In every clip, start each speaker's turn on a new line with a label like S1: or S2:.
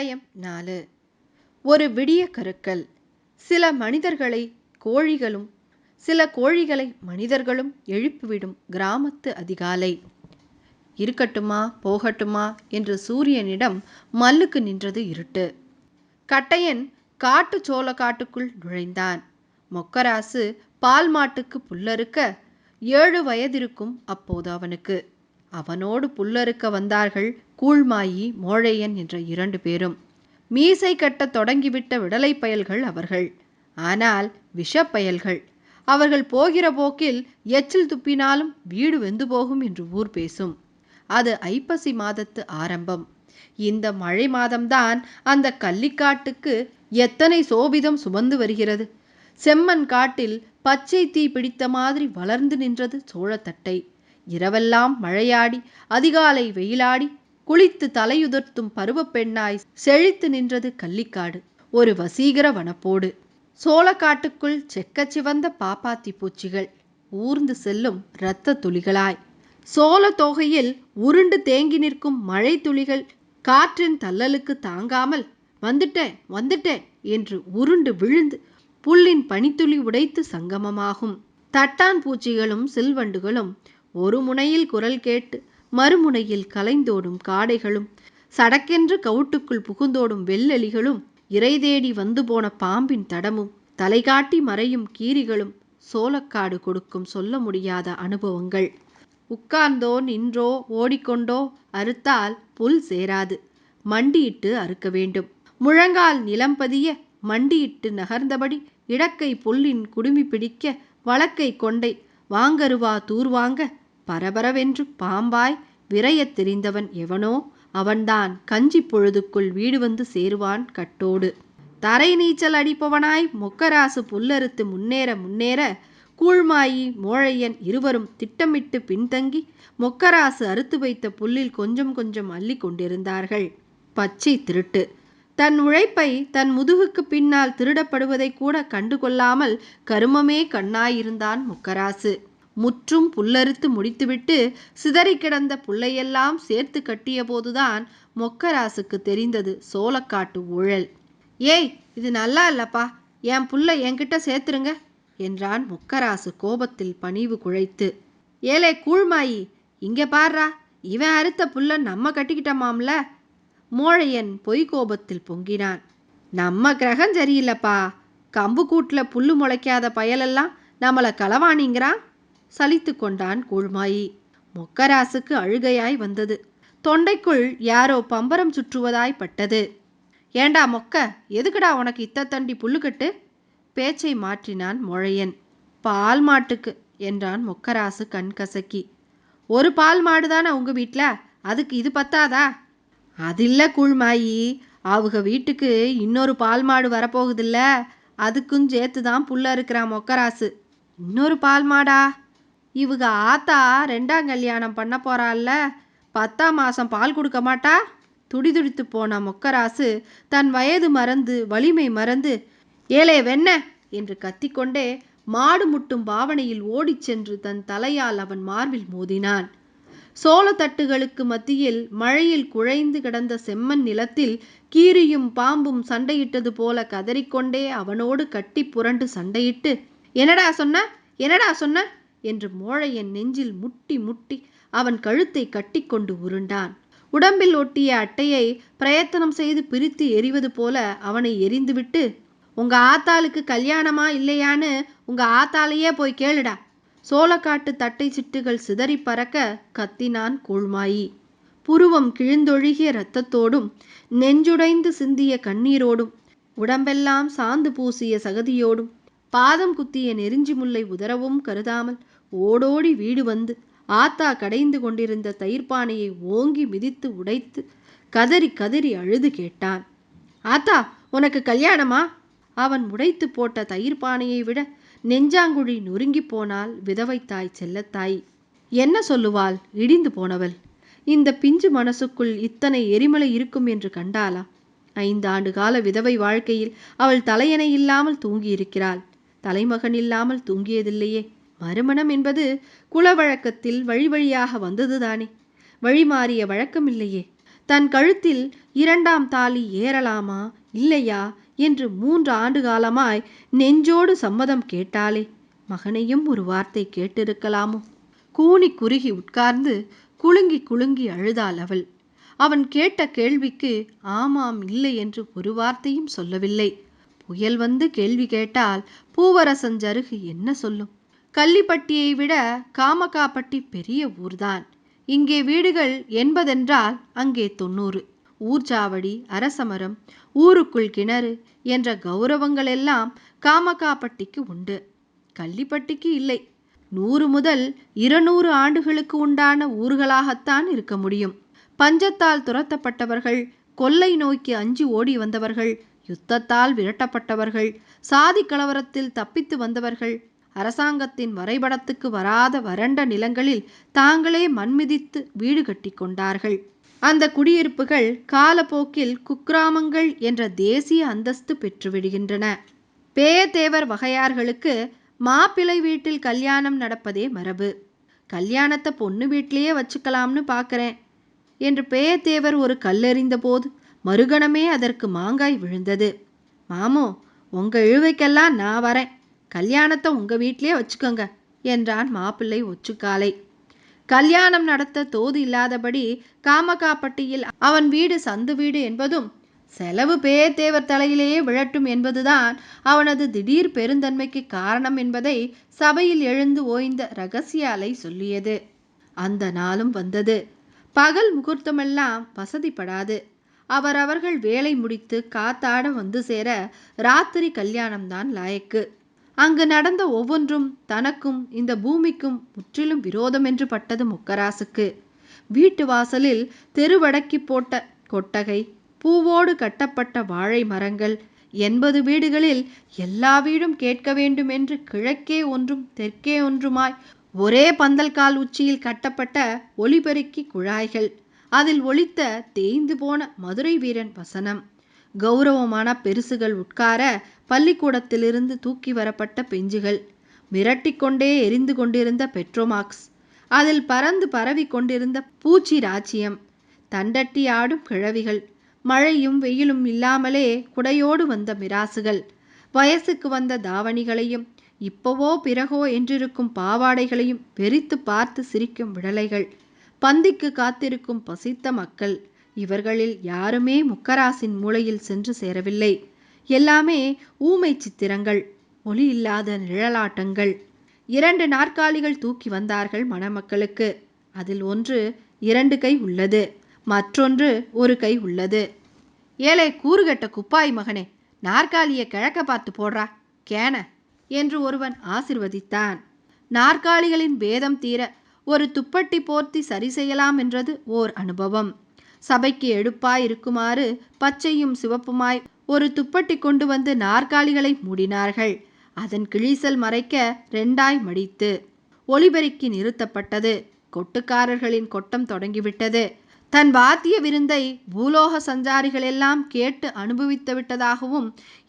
S1: அத்தியாயம் நாலு. ஒரு விடிய கருக்கல். சில மனிதர்களை கோழிகளும் சில கோழிகளை மனிதர்களும் எழுப்பிவிடும் கிராமத்து அதிகாலை. இருக்கட்டுமா போகட்டுமா என்று சூரியனிடம் மல்லுக்கு நின்றது இருட்டு. கட்டையன் காட்டு சோள காட்டுக்குள் நுழைந்தான். மொக்கராசு பால் மாட்டுக்கு புல்லறுக்க ஏழு வயதிருக்கும் அப்போது அவனுக்கு. அவனோடு புல்லறுக்க வந்தார்கள் கூழ்மாயி மோழையன் என்ற இரண்டு பேரும். மீசை கட்டத் தொடங்கிவிட்ட விடலை பயல்கள் அவர்கள். ஆனால் விஷப்பயல்கள் அவர்கள் போகிற போக்கில் எச்சில் துப்பினாலும் வீடு வெந்து போகும் என்று ஊர் பேசும். அது ஐப்பசி மாதத்து ஆரம்பம். இந்த மழை மாதம்தான் அந்த கள்ளிக்காட்டுக்கு எத்தனை சோபிதம் சுமந்து வருகிறது. செம்மன் காட்டில் பச்சை தீ பிடித்த மாதிரி வளர்ந்து நின்றது சோழத்தட்டை. இரவெல்லாம் மழையாடி அதிகாலை வெயிலாடி குளித்து தலையுதிர்த்தும் பருவப்பெண்ணாய் செழித்து நின்றது கள்ளிக்காடு. ஒரு வசீகர வனப்போடு. சோளக்காட்டுக்குள் செக்க சிவந்த பாப்பாத்தி பூச்சிகள் ஊர்ந்து செல்லும் இரத்த துளிகளாய். சோள தோகையில் உருண்டு தேங்கி நிற்கும் மழை துளிகள் காற்றின் தள்ளலுக்கு தாங்காமல் வந்துட்டேன் வந்துட்டேன் என்று உருண்டு விழுந்து புல்லின் பனித்துளி உடைத்து சங்கமமாகும். தட்டான் பூச்சிகளும் சில்வண்டுகளும் ஒரு முனையில் குரல் கேட்டு மறுமுனையில் கலைந்தோடும் காடைகளும் சடக்கென்று கவுட்டுக்குள் புகுந்தோடும் வெள்ளெலிகளும் இறை தேடி வந்து போன பாம்பின் தடமும் தலைகாட்டி மறையும் கீரிகளும் சோளக்காடு கொடுக்கும் சொல்ல முடியாத அனுபவங்கள். உட்கார்ந்தோ நின்றோ ஓடிக்கொண்டோ அறுத்தால் புல் சேராது. மண்டியிட்டு அறுக்க வேண்டும். முழங்கால் நிலம் பதிய மண்டியிட்டு நகர்ந்தபடி இடக்கை புல்லின் குடுமி பிடிக்க வழக்கை கொண்டை வாங்கருவா தூர்வாங்க பரபரவென்று பாம்பாய் விரையத் தெரிந்தவன் எவனோ அவன்தான் கஞ்சி பொழுதுக்குள் வீடு வந்து சேருவான் கட்டோடு. தரை நீச்சல் அடிப்பவனாய் மொக்கராசு புல்லறுத்து முன்னேற முன்னேற கூழ்மாயி மோழையன் இருவரும் திட்டமிட்டு பின்தங்கி மொக்கராசு அறுத்து வைத்த புல்லில் கொஞ்சம் கொஞ்சம் அள்ளி கொண்டிருந்தார்கள். பச்சை திருட்டு. தன் உழைப்பை தன் முதுகுக்கு பின்னால் திருடப்படுவதை கூட கண்டுகொள்ளாமல் கருமமே கண்ணாயிருந்தான் முக்கராசு. முற்றும் புல்லறுத்து முடித்துவிட்டு சிதறி கிடந்த புல்லையெல்லாம் சேர்த்து கட்டியபோதுதான் மொக்கராசுக்கு தெரிந்தது சோளக்காட்டு ஊழல். ஏய் இது நல்லா இல்லப்பா. என் புல்லை என்கிட்ட சேர்த்துருங்க என்றான் மொக்கராசு கோபத்தில் பணிவு குழைத்து. ஏலே கூழ்மாயி இங்க பாருறா இவன் அறுத்த புல்ல நம்ம கட்டிக்கிட்டமாம்ல. மோழையன் பொய் கோபத்தில் பொங்கினான். நம்ம கிரகம் சரியில்லப்பா. கம்பு கூட்டில் புல்லு முளைக்காத பயலெல்லாம் நம்மளை களவாணிங்கிறான் சலித்து கொண்டான் கூழ்மாயி. மொக்கராசுக்கு அழுகையாய் வந்தது. தொண்டைக்குள் யாரோ பம்பரம் சுற்றுவதாய் பட்டது. ஏண்டா மொக்க எதுக்குடா உனக்கு இத்தத்தண்டி புல்லுக்கட்டு பேச்சை மாற்றினான் மொழையன். பால் மாட்டுக்கு என்றான் மொக்கராசு கண் கசக்கி. ஒரு பால் மாடு தானே உங்கள் வீட்டில் அதுக்கு இது பத்தாதா? அதில்ல கூழ்மாயி அவங்க வீட்டுக்கு இன்னொரு பால் மாடு வரப்போகுதில்ல? அதுக்கும் சேர்த்து தான் புல்ல இருக்கிறான் மொக்கராசு. இன்னொரு பால் மாடா? இவங்க ஆத்தா ரெண்டாம் கல்யாணம் பண்ண போறாள்ல. பத்தாம் மாதம் பால் கொடுக்க மாட்டா? துடிதுடித்து போன மொக்கராசு தன் வயது மறந்து வலிமை மறந்து ஏலே வெண்ண என்று கத்திக்கொண்டே மாடு முட்டும் பாவனையில் ஓடிச் சென்று தன் தலையால் அவன் மார்பில் மோதினான். சோளத்தட்டுகளுக்கு மத்தியில் மழையில் குழைந்து கிடந்த செம்மண் நிலத்தில் கீரியும் பாம்பும் சண்டையிட்டது போல கதறிக்கொண்டே அவனோடு கட்டி புரண்டு சண்டையிட்டு என்னடா சொன்ன? என்னடா சொன்ன? என்று மோழையன் நெஞ்சில் முட்டி முட்டி அவன் கழுத்தை கட்டிக்கொண்டு உருண்டான். உடம்பில் ஒட்டிய அட்டையை பிரயத்தனம் செய்து பிரித்து எறிவது போல அவனை எரிந்துவிட்டு உங்க ஆத்தாளுக்கு கல்யாணமா இல்லையான்னு உங்க ஆத்தாலையே போய் கேளுடா சோளக்காட்டு தட்டை சிட்டுகள் சிதறி பறக்க கத்தினான் கூழ்மாயி. புருவம் கிழிந்தொழுகிய இரத்தத்தோடும் நெஞ்சுடைந்து சிந்திய கண்ணீரோடும் உடம்பெல்லாம் சாந்து பூசிய சகதியோடும் பாதம் குத்திய நெருஞ்சி முல்லை உதரவும் கருதாமல் ஓடோடி வீடு வந்து ஆத்தா கடைந்து கொண்டிருந்த தயிர்பானையை ஓங்கி மிதித்து உடைத்து கதறி கதறி அழுது கேட்டான். ஆத்தா உனக்கு கல்யாணமா? அவன் உடைத்து போட்ட தயிர்பானையை விட நெஞ்சாங்குழி நொறுங்கி போனால் விதவை தாய் செல்லத்தாய். என்ன சொல்லுவாள்? இடிந்து போனவள். இந்த பிஞ்சு மனசுக்குள் இத்தனை எரிமலை இருக்கும் என்று கண்டாளா? ஐந்து ஆண்டு கால விதவை வாழ்க்கையில் அவள் தலையணை இல்லாமல் தூங்கியிருக்கிறாள். தலைமகன் இல்லாமல் தூங்கியதில்லையே. மறுமணம் என்பது குல வழக்கத்தில் வழி வழியாக வந்ததுதானே. வழி மாறிய வழக்கம் இல்லையே தன் கழுத்தில் இரண்டாம் தாலி ஏறலாமா இல்லையா என்று மூன்று ஆண்டு காலமாய் நெஞ்சோடு சம்மதம் கேட்டாளே. மகனையும் ஒரு வார்த்தை கேட்டிருக்கலாமோ? கூனி குறுகி உட்கார்ந்து குலுங்கி குலுங்கி அழுதாள் அவள். அவன் கேட்ட கேள்விக்கு ஆமாம் இல்லை என்று ஒரு வார்த்தையும் சொல்லவில்லை. புயல் வந்து கேள்வி கேட்டால் பூவரசன் ஜருகு என்ன சொல்லும்? கள்ளிப்பட்டியை விட காமகாப்பட்டி பெரிய ஊர்தான். இங்கே வீடுகள் எண்பதென்றால் அங்கே தொண்ணூறு. ஊர்ச்சாவடி அரசமரம் ஊருக்குள் கிணறு என்ற கௌரவங்கள் எல்லாம் உண்டு. கள்ளிப்பட்டிக்கு இல்லை. நூறு முதல் இருநூறு ஆண்டுகளுக்கு உண்டான ஊர்களாகத்தான் இருக்க முடியும். பஞ்சத்தால் துரத்தப்பட்டவர்கள் கொள்ளை நோய்க்கு அஞ்சி ஓடி வந்தவர்கள் யுத்தத்தால் விரட்டப்பட்டவர்கள் சாதி கலவரத்தில் தப்பித்து வந்தவர்கள் அரசாங்கத்தின் வரைபடத்துக்கு வராத வறண்ட நிலங்களில் தாங்களே மண்மிதித்து வீடு கட்டி கொண்டார்கள். அந்த குடியிருப்புகள் காலப்போக்கில் குக்கிராமங்கள் என்ற தேசிய அந்தஸ்து பெற்றுவிடுகின்றன பேயத்தேவர் வகையார்களுக்கு மாப்பிள்ளை வீட்டில் கல்யாணம் நடப்பதே மரபு. கல்யாணத்தை பொண்ணு வீட்டிலேயே வச்சுக்கலாம்னு பார்க்குறேன் என்று பேயத்தேவர் ஒரு கல்லெறிந்த போது மறுகணமே அதற்கு மாங்காய் விழுந்தது. மாமோ உங்கள் இழுவைக்கெல்லாம் நான் வரேன். கல்யாணத்தை உங்கள் வீட்டிலே வச்சுக்கோங்க என்றான் மாப்பிள்ளை ஒச்சுக்காலை கல்யாணம் நடத்த தோது இல்லாதபடி காமகாப்பட்டியில் அவன் வீடு சந்து வீடு என்பதும் செலவு பேத்தேவர் தலையிலேயே விழட்டும் என்பதுதான் அவனது திடீர் பெருந்தன்மைக்கு காரணம் என்பதை சபையில் எழுந்து ஓய்ந்த ரகசிய அலை சொல்லியது. அந்த நாளும் வந்தது. பகல் முகூர்த்தமெல்லாம் வசதிப்படாது. அவரவர்கள் வேலை முடித்து காத்தாட வந்து சேர ராத்திரி கல்யாணம்தான் லாயக்கு. அங்கு நடந்த ஒவ்வொன்றும் தனக்கும் இந்த பூமிக்கும் முற்றிலும் விரோதம் என்று பட்டது முக்கராசுக்கு. வீட்டு வாசலில் தெருவடக்கி போட்ட கொட்டகை பூவோடு கட்டப்பட்ட வாழை மரங்கள் எண்பது வீடுகளில் எல்லா வீடும் கேட்க வேண்டும் என்று கிழக்கே ஒன்றும் தெற்கே ஒன்றுமாய் ஒரே பந்தல் கால் உச்சியில் கட்டப்பட்ட ஒளிபெருக்கி குழாய்கள் அதில் ஒலித்த தேய்ந்து போன மதுரை வீரன் வசனம். கௌரவமான பெருசுகள் உட்கார பள்ளிக்கூடத்திலிருந்து தூக்கி வரப்பட்ட பெஞ்சுகள். மிரட்டிக்கொண்டே எரிந்து கொண்டிருந்த பெட்ரோமாக்ஸ். அதில் பறந்து பரவி கொண்டிருந்த பூச்சி ராச்சியம் தண்டட்டி ஆடும் கிழவிகள். மழையும் வெயிலும் இல்லாமலே குடையோடு வந்த மிராசுகள். வயசுக்கு வந்த தாவணிகளையும் இப்பவோ பிறகோ என்றிருக்கும் பாவாடைகளையும் வெறித்து பார்த்து சிரிக்கும் விடலைகள். பந்திக்கு காத்திருக்கும் பசித்த மக்கள். இவர்களில் யாருமே முக்கராசின் மூலையில் சென்று சேரவில்லை. எல்லாமே ஊமை சித்திரங்கள் ஒளி இல்லாத நிழலாட்டங்கள். இரண்டு நாற்காலிகள் தூக்கி வந்தார்கள் மணமக்களுக்கு. அதில் ஒன்று இரண்டு கை உள்ளது மற்றொன்று ஒரு கை உள்ளது. ஏழை கூறுகட்ட குப்பாய் மகனே நாற்காலியை கிழக்க பார்த்து போடுறா கேன என்று ஒருவன் ஆசிர்வதித்தான். நாற்காலிகளின் பேதம் தீர ஒரு துப்பட்டி போர்த்தி சரி செய்யலாம் என்றது ஓர் அனுபவம். சபைக்கு எடுப்பாய் இருக்குமாறு பச்சையும் சிவப்புமாய் ஒரு துப்பட்டி கொண்டு வந்து நாற்காலிகளை மூடினார்கள். அதன் கிழிசல் மறைக்க ரெண்டாய் மடித்து ஒளிபெருக்கி நிறுத்தப்பட்டது. கொட்டுக்காரர்களின் கொட்டம் தொடங்கிவிட்டது. தன் வாத்திய விருந்தை பூலோக சஞ்சாரிகள் எல்லாம் கேட்டு அனுபவித்து விட்டதாகவும்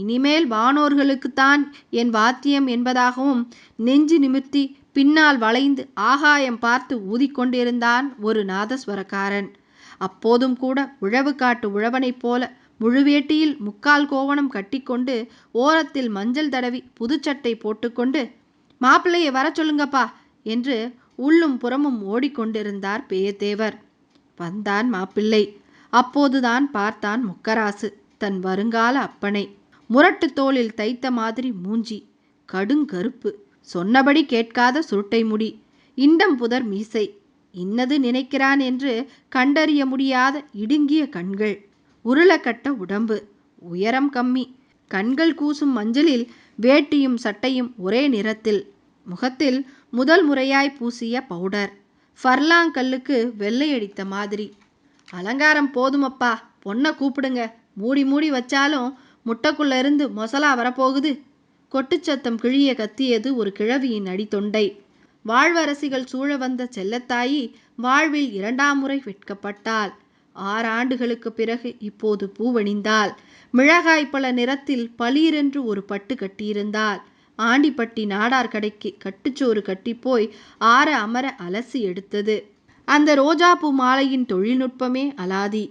S1: இனிமேல் வானோர்களுக்குத்தான் என் வாத்தியம் என்பதாகவும் நெஞ்சு நிமிர்த்தி பின்னால் வளைந்து ஆகாயம் பார்த்து ஊதிக்கொண்டிருந்தான் ஒரு நாதஸ்வரக்காரன். அப்போதும் கூட உழவு காட்டு உழவனைப் போல முழுவேட்டியில் முக்கால் கோவணம் கட்டிக்கொண்டு ஓரத்தில் மஞ்சள் தடவி புதுச்சட்டை போட்டுக்கொண்டு மாப்பிள்ளையை வர சொல்லுங்கப்பா என்று உள்ளும் புறமும் ஓடிக்கொண்டிருந்தார் பேயத்தேவர். வந்தான் மாப்பிள்ளை. அப்போதுதான் பார்த்தான் முக்கராசு தன் வருங்கால அப்பனை. முரட்டு தோளில் தைத்த மாதிரி மூஞ்சி கடுங்கருப்பு சொன்னபடி கேட்காத சுருட்டை முடி இண்டம் புதர் மீசை இன்னது நினைக்கிறான் என்று கண்டறிய முடியாத இடுங்கிய கண்கள். உருளக்கட்ட உடம்பு. உயரம் கம்மி. கண்கள் கூசும் மஞ்சளில் வேட்டியும் சட்டையும் ஒரே நிறத்தில். முகத்தில் முதல் முறையாய் பூசிய பவுடர். ஃபர்லாங்கல்லுக்கு வெள்ளையடித்த மாதிரி. அலங்காரம் போதுமப்பா. பொண்ணை கூப்பிடுங்க. மூடி மூடி வச்சாலும் முட்டைக்குள்ள இருந்து மொசலா வரப்போகுது. கொட்டுச்சத்தம் கிழிய கத்தியது ஒரு கிழவியின் அடித்தொண்டை. வாழ்வரசிகள் சூழ வந்த செல்லத்தாயி வாழ்வில் இரண்டாம் முறை வெட்கப்பட்டாள். ஆறு பிறகு இப்போது பூவணிந்தாள் மிளகாய் பல நிறத்தில் பளீரென்று ஒரு பட்டு கட்டியிருந்தாள். ஆண்டிப்பட்டி நாடார் கடைக்கு கட்டுச்சோறு கட்டிப்போய் ஆற அமர அலசி எடுத்தது. அந்த ரோஜாப்பூ மாலையின் தொழில்நுட்பமே அலாதி.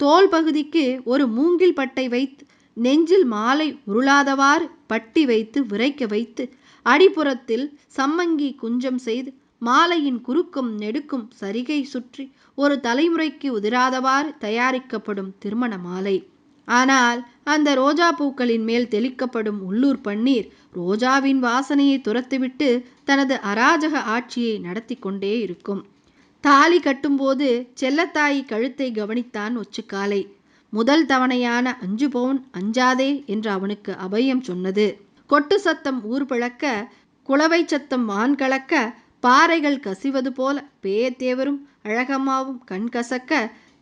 S1: தோல் பகுதிக்கு ஒரு மூங்கில் பட்டை வைத்து நெஞ்சில் மாலை உருளாதவாறு பட்டி வைத்து விரைக்க வைத்து அடிப்புறத்தில் சம்மங்கி குஞ்சம் செய்து மாலையின் குறுக்கும் நெடுக்கும் சரிகை சுற்றி ஒரு தலைமுறைக்கு உதிராதவாறு தயாரிக்கப்படும் திருமண மாலை. ஆனால் அந்த ரோஜா பூக்களின் மேல் தெளிக்கப்படும் உள்ளூர் பன்னீர் ரோஜாவின் வாசனையை துரத்துவிட்டு தனது அராஜக ஆட்சியை நடத்தி கொண்டே இருக்கும். தாலி கட்டும்போது செல்லத்தாயி கழுத்தை கவனித்தான் ஒச்சுக்காலை. முதல் தவணையான அஞ்சு பவுன் அஞ்சாதே என்று அவனுக்கு அபயம் சொன்னது. கொட்டு சத்தம் ஊர் பிளக்க குளவை சத்தம் மான் கலக்க பாறைகள் கசிவது போல பேத்தேவரும் அழகம்மாவும் கண் கசக்க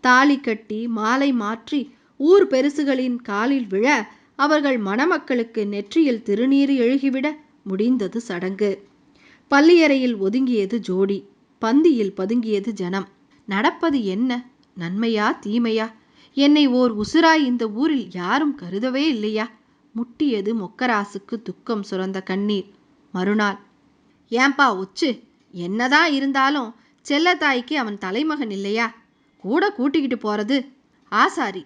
S1: தாலி கட்டி மாலை மாற்றி ஊர் பெருசுகளின் காலில் விழ அவர்கள் மணமக்களுக்கு நெற்றியில் திருநீறு எழுகிவிட முடிந்தது சடங்கு. பள்ளியறையில் ஒதுங்கியது ஜோடி பந்தியில் பதுங்கியது ஜனம். நடப்பது என்ன? நன்மையா? தீமையா? என்னை ஓர் உசுராய் இந்த ஊரில் யாரும் கருதவே இல்லையா? முட்டியது மொக்கராசுக்கு துக்கம் சுரந்த கண்ணீர். மறுநாள் ஏன்பா ஒச்சு என்னதான் இருந்தாலும் செல்லத்தாய்க்கு அவன் தலைமகன் இல்லையா? கூட கூட்டிக்கிட்டு போறது? ஆசாரி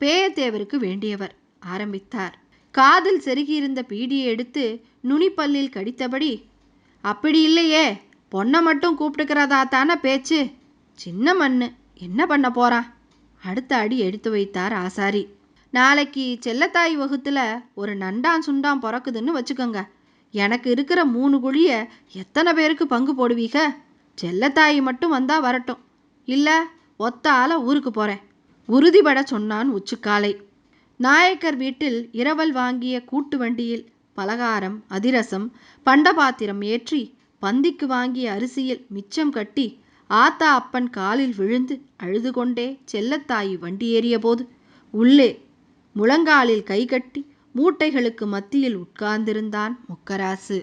S1: பேயத்தேவருக்கு வேண்டியவர் ஆரம்பித்தார். காதில் செருகியிருந்த பீடியை எடுத்து நுனிப்பல்லில் கடித்தபடி அப்படி இல்லையே பொண்ணை மட்டும் கூப்பிட்டுக்கிறதா தானே பேச்சு? சின்ன மண்ணு என்ன பண்ண போறான் அடுத்த அடி எடுத்து வைத்தார் ஆசாரி. நாளைக்கு செல்லத்தாய் வகுத்தில் ஒரு நண்டான் சுண்டான் பிறக்குதுன்னு வச்சுக்கோங்க. எனக்கு இருக்கிற மூணு குழிய எத்தனை பேருக்கு பங்கு போடுவீங்க செல்லத்தாய் மட்டும் வந்தால் வரட்டும். இல்லை ஒத்த ஊருக்கு போகிறேன் உறுதிபட சொன்னான் உச்சுக்காலை. நாயக்கர் வீட்டில் இரவல் வாங்கிய கூட்டு வண்டியில் பலகாரம் அதிரசம் பண்டபாத்திரம் ஏற்றி பந்திக்கு வாங்கிய அரிசியில் மிச்சம் கட்டி ஆத்தா அப்பன் காலில் விழுந்து அழுது கொண்டே செல்லத்தாயி வண்டி ஏறியபோது உள்ளே முழங்காலில் கைகட்டி மூட்டைகளுக்கு மத்தியில் உட்கார்ந்திருந்தான் முக்கராசு.